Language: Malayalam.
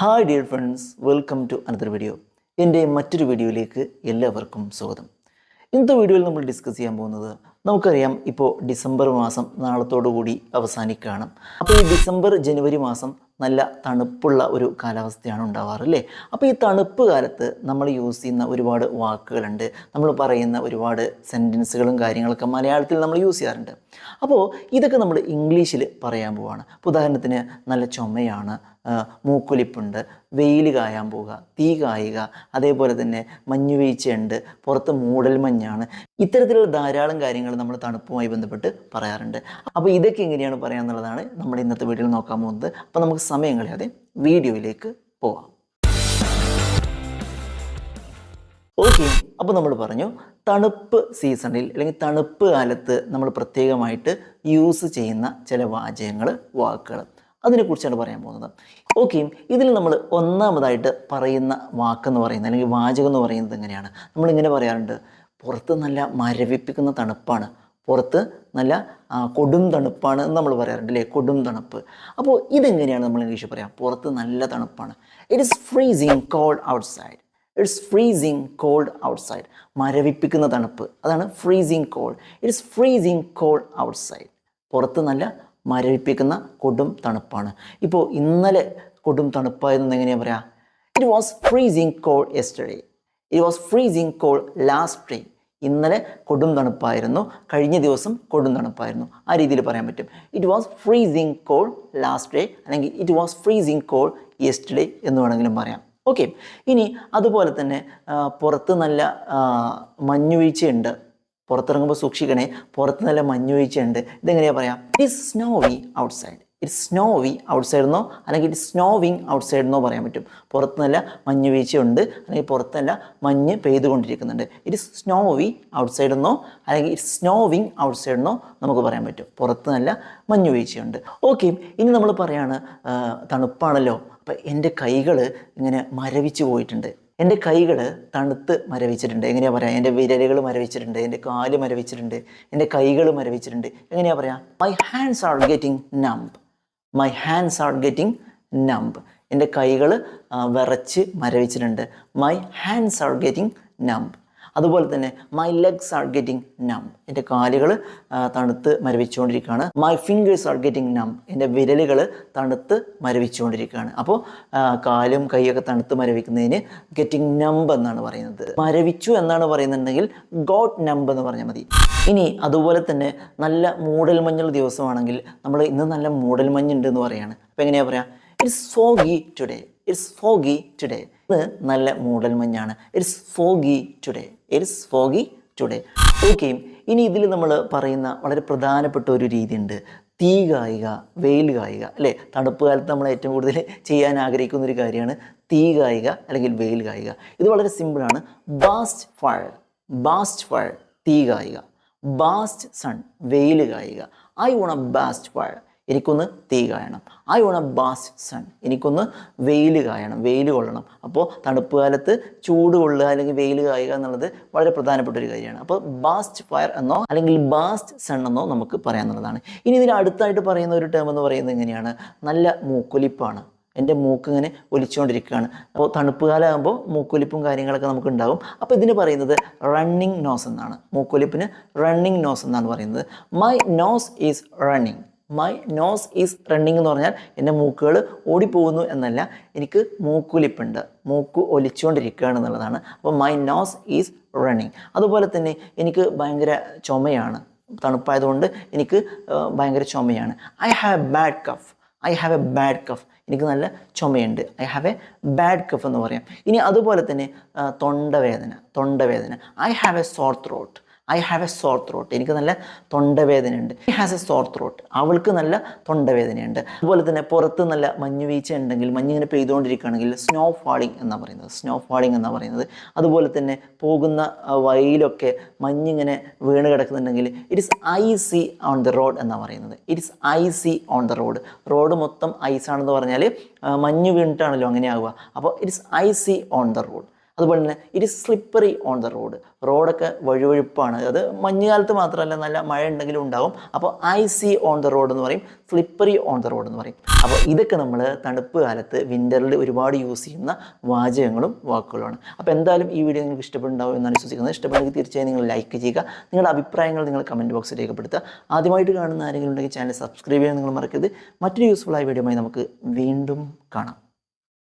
Hi dear friends welcome to another video എന്റെ മറ്റൊരു വീഡിയോയിലേക്ക് എല്ലാവർക്കും സ്വാഗതം. ഇന്നത്തെ വീഡിയോയിൽ നമ്മൾ ഡിസ്കസ് ചെയ്യാൻ പോകുന്നത് നമുക്കറിയാം ഇപ്പോൾ ഡിസംബർ മാസം നാളത്തോടു കൂടി അവസാനിക്കുകയാണ്. അപ്പോൾ ഈ ഡിസംബർ ജനുവരി മാസം നല്ല തണുപ്പുള്ള ഒരു കാലാവസ്ഥയാണ് ഉണ്ടാവാറ് അല്ലേ? അപ്പോൾ ഈ തണുപ്പ് കാലത്ത് നമ്മൾ യൂസ് ചെയ്യുന്ന ഒരുപാട് വാക്കുകളുണ്ട്. നമ്മൾ പറയുന്ന ഒരുപാട് സെന്റൻസുകളും കാര്യങ്ങളൊക്കെ മലയാളത്തിൽ നമ്മൾ യൂസ് ചെയ്യാറുണ്ട്. അപ്പോൾ ഇതൊക്കെ നമ്മൾ ഇംഗ്ലീഷിൽ പറയാൻ പോവാണ്. ഉദാഹരണത്തിന് നല്ല ചുമയാണ് മൂക്കൊലിപ്പുണ്ട്. വെയിൽ കായാൻ പോവുക തീ കായുക അതേപോലെ തന്നെ മഞ്ഞു വീഴ്ചയുണ്ട്. പുറത്ത് മൂടൽ മഞ്ഞാണ്. ഇത്തരത്തിലുള്ള ധാരാളം കാര്യങ്ങൾ നമ്മൾ തണുപ്പുമായി ബന്ധപ്പെട്ട് പറയാറുണ്ട്. അപ്പോൾ ഇതൊക്കെ എങ്ങനെയാണ് പറയാന്നുള്ളതാണ് നമ്മുടെ ഇന്നത്തെ വീഡിയോയിൽ നോക്കാൻ പോകുന്നത്. അപ്പോൾ നമുക്ക് സമയം കളയാതെ വീഡിയോയിലേക്ക് പോവാം. ഓക്കെ അപ്പോൾ നമ്മൾ പറഞ്ഞു തണുപ്പ് സീസണിൽ അല്ലെങ്കിൽ തണുപ്പ് കാലത്ത് നമ്മൾ പ്രത്യേകമായിട്ട് യൂസ് ചെയ്യുന്ന ചില വാചകങ്ങൾ വാക്കുകൾ. അതിനെക്കുറിച്ചാണ് പറയാൻ പോകുന്നത്. ഓക്കെ ഇതിൽ നമ്മൾ ഒന്നാമതായിട്ട് പറയുന്ന വാക്കെന്ന് പറയുന്നത് അല്ലെങ്കിൽ വാചകം എന്ന് പറയുന്നത് എങ്ങനെയാണ്? നമ്മളിങ്ങനെ പറയാറുണ്ട് പുറത്ത് നല്ല മരവിപ്പിക്കുന്ന തണുപ്പാണ്. പുറത്ത് നല്ല കൊടും തണുപ്പാണ് എന്ന് നമ്മൾ പറയാറുണ്ട് അല്ലേ? കൊടും തണുപ്പ്. അപ്പോൾ ഇതെങ്ങനെയാണ് നമ്മൾ ഇംഗ്ലീഷിൽ പറയാം? പുറത്ത് നല്ല തണുപ്പാണ്. It is freezing cold outside it's freezing cold outside മരവിപ്പിക്കുന്ന തണുപ്പ്. അതാണ് freezing cold it's freezing cold outside പുറത്ത് നല്ല മരവിപ്പിക്കുന്ന കൊടും തണുപ്പാണ്. ഇപ്പോൾ ഇന്നലെ കൊടും തണുപ്പായിരുന്നു എങ്ങനെയാണ് പറയാ? It was freezing cold yesterday it was freezing cold last day ഇന്നലെ കൊടും തണുപ്പായിരുന്നു. കഴിഞ്ഞ ദിവസം കൊടും തണുപ്പായിരുന്നു. ആ രീതിയിൽ പറയാൻ പറ്റും. It was freezing cold last day അല്ലെങ്കിൽ it was freezing cold yesterday എന്ന് വേണമെങ്കിലും പറയാം. ഓക്കെ ഇനി അതുപോലെ തന്നെ പുറത്ത് നല്ല മഞ്ഞുവീഴ്ചയുണ്ട്. പുറത്തിറങ്ങുമ്പോൾ സൂക്ഷിക്കണേ പുറത്ത് നല്ല മഞ്ഞുവീഴ്ചയുണ്ട് ഇതെങ്ങനെയാ പറയാം? It is snowy outside it snowy outside എന്നോ അല്ലെങ്കിൽ ഇറ്റ് സ്നോവിങ് ഔട്ട്സൈഡ് എന്നോ പറയാൻ പറ്റും. പുറത്ത് നല്ല മഞ്ഞുവീഴ്ചയുണ്ട് അല്ലെങ്കിൽ പുറത്ത് നല്ല മഞ്ഞ് പെയ്തുകൊണ്ടിരിക്കുന്നുണ്ട്. ഇറ്റ് സ്നോവി ഔട്ട്സൈഡ് എന്നോ അല്ലെങ്കിൽ ഇറ്റ് സ്നോവിങ് ഔട്ട്സൈഡ് എന്നോ നമുക്ക് പറയാൻ പറ്റും. പുറത്ത് നല്ല മഞ്ഞുവീഴ്ചയുണ്ട് ഓക്കെ ഇനി നമ്മൾ പറയാണ് തണുപ്പാണല്ലോ. അപ്പം എന്റെ കൈകൾ ഇങ്ങനെ മരവിച്ച് പോയിട്ടുണ്ട്. എന്റെ കൈകൾ തണുത്ത് മരവിച്ചിട്ടുണ്ട്. എങ്ങനെയാ പറയാ? എന്റെ വിരലുകൾ മരവിച്ചിട്ടുണ്ട്. എന്റെ കാൽ മരവിച്ചിട്ടുണ്ട്. എന്റെ കൈകൾ മരവിച്ചിട്ടുണ്ട്. എങ്ങനെയാ പറയാ? My hands are getting numb my hands are getting numb എന്റെ കൈകൾ വിറച്ച് മരവിച്ചിട്ടുണ്ട്. My hands are getting numb അതുപോലെ തന്നെ my legs R getting numb എന്റെ കാലുകൾ തണുത്ത് മരവിച്ചുകൊണ്ടിരിക്കുകയാണ്. My fingers are getting numb എന്റെ വിരലുകൾ തണുത്ത് മരവിച്ചുകൊണ്ടിരിക്കുകയാണ്. അപ്പോൾ കാലും കൈയൊക്കെ തണുത്ത് മരവിക്കുന്നതിന് ഗെറ്റിംഗ് നമ്പ് എന്നാണ് പറയുന്നത്. മരവിച്ചു എന്നാണ് പറയുന്നുണ്ടെങ്കിൽ ഗോഡ് നമ്പ് എന്ന് പറഞ്ഞാൽ മതി. ഇനി അതുപോലെ തന്നെ നല്ല മൂടൽമഞ്ഞുള്ള ദിവസമാണെങ്കിൽ നമ്മൾ ഇന്ന് നല്ല മൂടൽമഞ്ഞുണ്ട് എന്ന് പറയാണ്. അപ്പോൾ എങ്ങനെയാ പറയാ ഇറ്റ്സ് സോഗി ടുഡേ ഇറ്റ്സ് ഫോഗി ടുഡേ ഇന്ന് നല്ല മൂടൽ മഞ്ഞാണ്. It's foggy today it's foggy today okay ഇനി ഇതിൽ നമ്മൾ പറയുന്ന വളരെ പ്രധാനപ്പെട്ട ഒരു രീതിയുണ്ട്. തീ കായുക വെയിൽ കായുക അല്ലേ? തണുപ്പ് കാലത്ത് നമ്മൾ ഏറ്റവും കൂടുതൽ ചെയ്യാൻ ആഗ്രഹിക്കുന്ന ഒരു കാര്യമാണ് തീ കായുക അല്ലെങ്കിൽ വെയിൽ കായുക. ഇത് വളരെ സിമ്പിളാണ് ബാസ്റ്റ് ഫയർ ബാസ്റ്റ് ഫയർ തീ കായുക. ബാസ്റ്റ് സൺ വെയിൽ കായുക. ഐ വോണ ബാസ്റ്റ് ഫയർ എനിക്കൊന്ന് തീ കായണം. I want a bask sun എനിക്കൊന്ന് വെയിൽ കായണം വെയിൽ കൊള്ളണം. അപ്പോൾ തണുപ്പ് കാലത്ത് ചൂട് കൊള്ളുക അല്ലെങ്കിൽ വെയിൽ കായുക എന്നുള്ളത് വളരെ പ്രധാനപ്പെട്ട ഒരു കാര്യമാണ്. അപ്പോൾ ബാസ്റ്റ് ഫയർ എന്നോ അല്ലെങ്കിൽ ബാസ്റ്റ് സൺ എന്നോ നമുക്ക് പറയാമെന്നുള്ളതാണ് ഇനി ഇതിന് അടുത്തായിട്ട് പറയുന്ന ഒരു ടേം എന്ന് പറയുന്നത് എങ്ങനെയാണ്? നല്ല മൂക്കൊലിപ്പാണ്. എന്റെ മൂക്ക് ഇങ്ങനെ ഒലിച്ചുകൊണ്ടിരിക്കുകയാണ് അപ്പോൾ തണുപ്പ് കാലമാകുമ്പോൾ മൂക്കൊലിപ്പും കാര്യങ്ങളൊക്കെ നമുക്ക് ഉണ്ടാകും. അപ്പോൾ ഇതിന് പറയുന്നത് റണ്ണിങ് നോസ് എന്നാണ്. മൂക്കൊലിപ്പിന് റണ്ണിങ് നോസ് എന്നാണ് പറയുന്നത്. My nose is running my nose is running എന്ന് പറഞ്ഞാൽ എന്റെ മൂക്കുകൾ ഓടിപ്പോകുന്നു എന്നല്ല. എനിക്ക് മൂക്കുലിപ്പുണ്ട്. മൂക്ക് ഒലിച്ചുകൊണ്ടിരിക്കുകയാണ് എന്നുള്ളതാണ്. അപ്പോൾ മൈ നോസ് ഈസ് റണ്ണിങ് അതുപോലെ തന്നെ എനിക്ക് ഭയങ്കര ചുമയാണ്. തണുപ്പായതുകൊണ്ട് എനിക്ക് ഭയങ്കര ചുമയാണ്. I have a bad cough I have a bad cough എനിക്ക് നല്ല ചുമയുണ്ട്. I have a bad cough എന്ന് പറയാം. ഇനി അതുപോലെ തന്നെ തൊണ്ടവേദന. തൊണ്ടവേദന. I have a sore throat I have a sore throat എനിക്ക് നല്ല തൊണ്ടവേദനയുണ്ട്. I has a sore throat അവൾക്ക് നല്ല തൊണ്ടവേദനയുണ്ട്. അതുപോലെ തന്നെ പുറത്ത് നല്ല മഞ്ഞുവീഴ്ച ഉണ്ടെങ്കിൽ മഞ്ഞിങ്ങനെ പെയ്തുകൊണ്ടിരിക്കുകയാണെങ്കിൽ സ്നോ ഫാളിങ് എന്നാണ് പറയുന്നത്. സ്നോ ഫാളിങ് എന്നാണ് പറയുന്നത്. അതുപോലെ തന്നെ പോകുന്ന വഴിയിലൊക്കെ മഞ്ഞിങ്ങനെ വീണ് കിടക്കുന്നുണ്ടെങ്കിൽ it is icy on the road എന്നാണ് പറയുന്നത് it is icy on the road road മൊത്തം ഐസാണെന്ന് പറഞ്ഞാൽ മഞ്ഞ് വീണിട്ടാണല്ലോ അങ്ങനെ ആവുക അപ്പോൾ it is icy on the road അതുപോലെ തന്നെ it is slippery on the road റോഡൊക്കെ വഴുവഴുപ്പാണ്. അത് മഞ്ഞുകാലത്ത് മാത്രമല്ല നല്ല മഴ ഉണ്ടെങ്കിലും ഉണ്ടാവും. അപ്പോൾ icy on the road എന്ന് പറയും സ്ലിപ്പറി ഓൺ ദ റോഡ് എന്ന് പറയും. അപ്പോൾ ഇതൊക്കെ നമ്മൾ തണുപ്പ് കാലത്ത് വിന്ററിൽ ഒരുപാട് യൂസ് ചെയ്യുന്ന വാചകങ്ങളും വാക്കുകളുമാണ്. അപ്പോൾ എന്തായാലും ഈ വീഡിയോ നിങ്ങൾക്ക് ഇഷ്ടപ്പെടുന്നുണ്ടാവും എന്നാണ് വിശ്വസിക്കുന്നത്. ഇഷ്ടപ്പെടുന്നെങ്കിൽ തീർച്ചയായും നിങ്ങൾ ലൈക്ക് ചെയ്യുക. നിങ്ങളുടെ അഭിപ്രായങ്ങൾ നിങ്ങൾ കമന്റ് ബോക്സിൽ രേഖപ്പെടുത്തുക. ആദ്യമായിട്ട് കാണുന്ന ആരെങ്കിലും ഉണ്ടെങ്കിൽ ചാനൽ സബ്സ്ക്രൈബ് ചെയ്യാൻ നിങ്ങൾ മറക്കരുത്. മറ്റൊരു യൂസ്ഫുൾ ആയ വീഡിയോയുമായി നമുക്ക് വീണ്ടും കാണാം.